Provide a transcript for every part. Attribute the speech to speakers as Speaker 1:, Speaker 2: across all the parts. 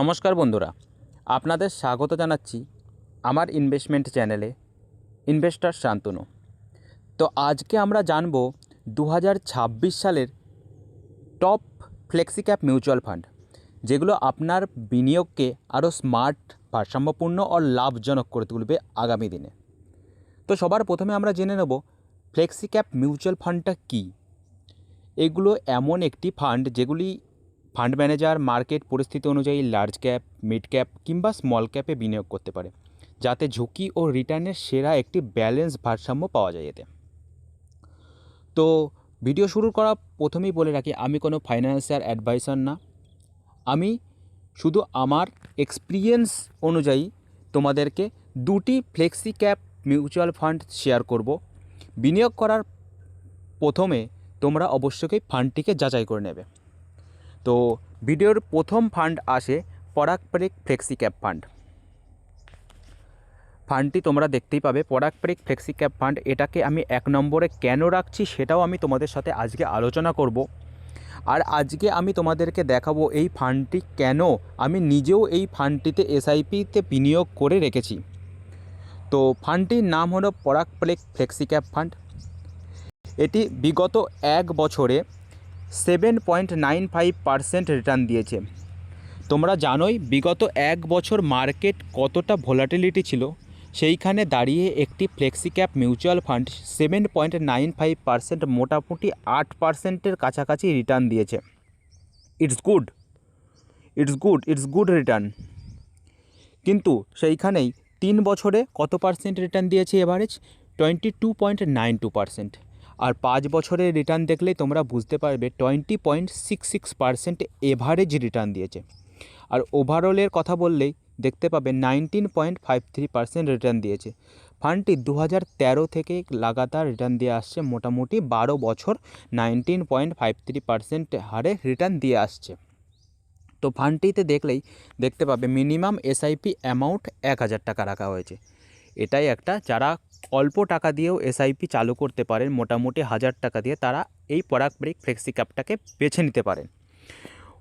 Speaker 1: নমস্কার বন্ধুরা, আপনাদের স্বাগত জানাচ্ছি আমার ইনভেস্টমেন্ট চ্যানেলে ইনভেস্টার শান্তনু। তো আজকে আমরা জানব দু হাজার ছাব্বিশ সালের top flexi cap mutual fund যেগুলো আপনার বিনিয়োগকে আরও স্মার্ট ভারসাম্যপূর্ণ ও লাভজনক করে তুলবে আগামী দিনে। তো সবার প্রথমে আমরা জেনে নেব ফ্লেক্সি ক্যাপ মিউচুয়াল ফান্ডটা কী। এগুলো এমন একটি ফান্ড যেগুলি ফান্ড ম্যানেজার মার্কেট পরিস্থিতি অনুযায়ী লার্জ ক্যাপ, মিড ক্যাপ কিংবা স্মল ক্যাপে বিনিয়োগ করতে পারে, যাতে ঝুঁকি ও রিটার্নের সেরা একটি ব্যালেন্স ভারসাম্য পাওয়া যায় এতে। তো ভিডিও শুরু করা প্রথমেই বলে রাখি, আমি কোনো ফাইন্যান্সিয়াল অ্যাডভাইসার না। আমি শুধু আমার এক্সপিরিয়েন্স অনুযায়ী তোমাদেরকে দুটি flexi cap mutual fund share করব। বিনিয়োগ করার প্রথমে তোমরা অবশ্যই ফান্ডটিকে যাচাই করে নেবে। তো ভিডিওর প্রথম ফান্ড আসে পরাগপ্রেক ফ্লেক্সি ক্যাপ ফান্ড। ফান্ডটি তোমরা দেখতেই পাবে পরাগপ্রেক ফ্লেক্সি ক্যাপ ফান্ড, এটাকে আমি এক নম্বরে কেন রাখছি সেটাও আমি তোমাদের সাথে আজকে আলোচনা করব। আর আজকে আমি তোমাদেরকে দেখাবো এই ফান্ডটি কেন আমি নিজেও এই ফান্ডটিতে এসআইপিতে বিনিয়োগ করে রেখেছি। তো ফান্ডটির নাম হলো পরাগপ্রেক ফ্লেক্সি ক্যাপ ফান্ড। এটি বিগত এক বছরে seven point nine five percent return দিয়েছে। তোমরা জানোই, বিগত এক বছর মার্কেট কতটা ভোলাটিলিটি ছিল, সেইখানে দাঁড়িয়ে একটি flexi cap mutual fund seven point nine five percent মোটামুটি আট পার্সেন্টের কাছাকাছি রিটার্ন দিয়েছে। It's good. It's good it's good return. কিন্তু সেইখানেই তিন বছরে কত পার্সেন্ট রিটার্ন দিয়েছে average? Twenty two point nine two percent. আর পাঁচ বছরের রিটার্ন দেখলেই তোমরা বুঝতে পারবে twenty point six six percent average return দিয়েছে। আর ওভারঅলের কথা বললেই দেখতে পাবে nineteen point five three percent return দিয়েছে। ফান্ডটি দু হাজার তেরো থেকে লাগাতার রিটার্ন দিয়ে আসছে, মোটামুটি বারো বছর nineteen point five three percent হারে রিটার্ন দিয়ে আসছে। তো ফান্ডটিতে দেখলেই দেখতে পাবে মিনিমাম এসআইপি অ্যামাউন্ট এক হাজার টাকা রাখা হয়েছে। এটাই একটা যারা অল্প টাকা দিয়েও এসআইপি চালু করতে পারেন, মোটামুটি হাজার টাকা দিয়ে তারা এই পরাগ ব্রেক ফ্লেক্সি ক্যাপটাকে বেছে নিতে পারেন।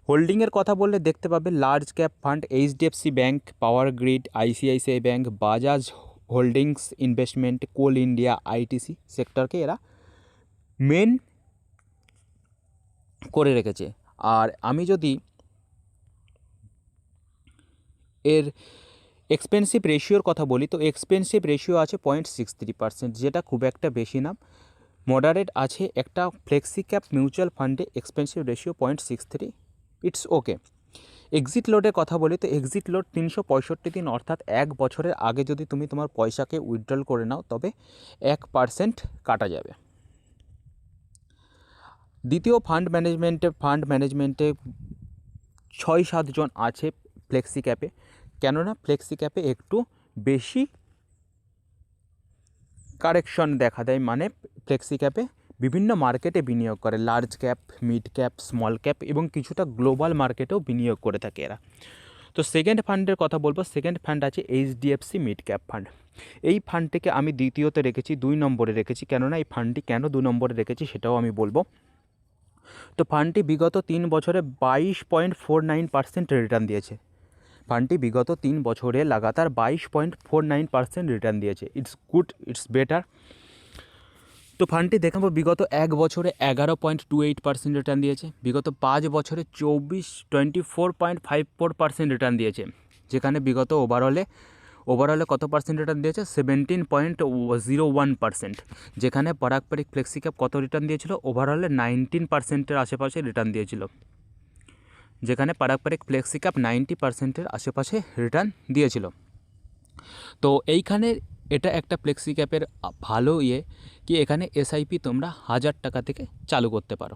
Speaker 1: হোল্ডিংয়ের কথা বললে দেখতে পাবে large cap fund HDFC bank power grid ICICI bank Bajaj holdings investment Coal India ITC সেক্টরকে এরা মেন করে রেখেছে। আর আমি যদি এর এক্সপেন্সিভ রেশিওর কথা বলি, তো এক্সপেন্সিভ রেশিও আছে পয়েন্ট সিক্স থ্রি পার্সেন্ট যেটা খুব একটা বেশি না। মডারেট আছে একটা ফ্লেক্সি ক্যাপ মিউচুয়াল ফান্ডে expensive ratio point six three it's okay exit লোডের কথা বলি, তো এক্সিট লোড তিনশো পঁয়ষট্টি দিন, অর্থাৎ এক বছরের আগে যদি তুমি তোমার পয়সাকে উইথড্রল করে নাও, তবে এক পার্সেন্ট কাটা যাবে। দ্বিতীয় ফান্ড ম্যানেজমেন্টে ফান্ড ম্যানেজমেন্টে ছয় সাতজন আছে ফ্লেক্সি ক্যাপে কেননা ফ্লেক্সি ক্যাপে একটু বেশি কারেকশন দেখা দেয় মানে ফ্লেক্সি ক্যাপে বিভিন্ন মার্কেটে বিনিয়োগ করে। Large cap mid cap small cap এবং কিছুটা গ্লোবাল মার্কেটেও বিনিয়োগ করে থাকে এরা। তো সেকেন্ড ফান্ডের কথা বলব। সেকেন্ড ফান্ড আছে এইচডিএফসি মিড ক্যাপ ফান্ড এই ফান্ডটিকে আমি দ্বিতীয়তে রেখেছি, দুই নম্বরে রেখেছি। কেননা এই ফান্ডটি কেন দু নম্বরে রেখেছি সেটাও আমি বলব। তো ফান্ডটি বিগত তিন বছরে বাইশ point four nine percent return দিয়েছে। ফান্ডটি বিগত তিন বছরে লাগাতার বাইশ point four nine percent return দিয়েছে। ইটস গুড ইটস বেটার তো ফান্ডটি দেখাবো, বিগত এক বছরে এগারো point two eight percent return দিয়েছে। বিগত পাঁচ বছরে চব্বিশ, twenty four point five four percent return দিয়েছে। যেখানে বিগত ওভারঅলে ওভারঅলে কত পার্সেন্ট রিটার্ন দিয়েছে? Seventeen point zero one percent. যেখানে পরাগপারিক ফ্লেক্সিক্যাপ কত রিটার্ন দিয়েছিল? ওভারঅলে নাইনটিন পার্সেন্টের আশেপাশে রিটার্ন দিয়েছিল। যেখানে পারাকপারিক ফ্লেক্সি কাপ নাইনটি পার্সেন্টের আশেপাশে রিটার্ন দিয়েছিল। তো এইখানে এটা একটা ফ্লেক্সি ক্যাপের ভালো ইয়ে কি এখানে এসআইপি তোমরা হাজার টাকা থেকে চালু করতে পারো।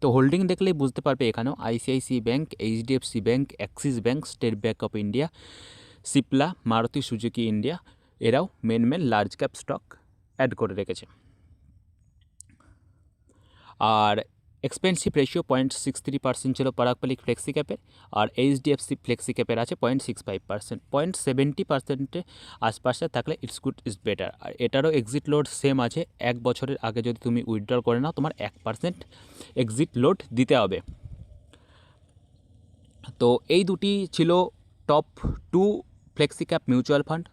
Speaker 1: তো হোল্ডিং দেখলেই বুঝতে পারবে এখানেও ICICI bank HDFC bank Axis bank State Bank of India Cipla Maruti Suzuki India এরাও main main large cap stock add করে রেখেছে। আর expensive ratio point six three percent ছিল পরাগপালিক ফ্লেক্সি ক্যাপের আর এইচডিএফসি ফ্লেক্সি ক্যাপের আছে point six five percent point seventy পার্সেন্টে আশপাশে থাকলে ইটস গুড ইজ বেটার আর এটারও এক্সিট লোড সেম আছে, এক বছরের আগে যদি তুমি উইথড্রল করে নাও, তোমার এক পার্সেন্ট এক্সিট লোড দিতে হবে। তো এই দুটি ছিল top two flexi cap mutual fund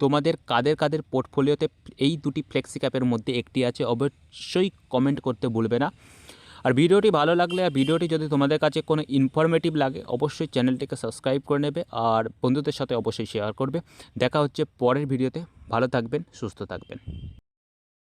Speaker 1: তোমাদের কাদের কাদের পোর্টফোলিওতে এই দুটি ফ্লেক্সি ক্যাপের মধ্যে একটি আছে, অবশ্যই কমেন্ট করতে ভুলবে না। আর ভিডিওটি ভালো লাগলে, আর ভিডিওটি যদি তোমাদের কাছে কোনো ইনফরমেটিভ লাগে, অবশ্যই চ্যানেলটিকে সাবস্ক্রাইব করে নেবে আর বন্ধুদের সাথে অবশ্যই শেয়ার করবে। দেখা হচ্ছে পরের ভিডিওতে। ভালো থাকবেন, সুস্থ থাকবেন।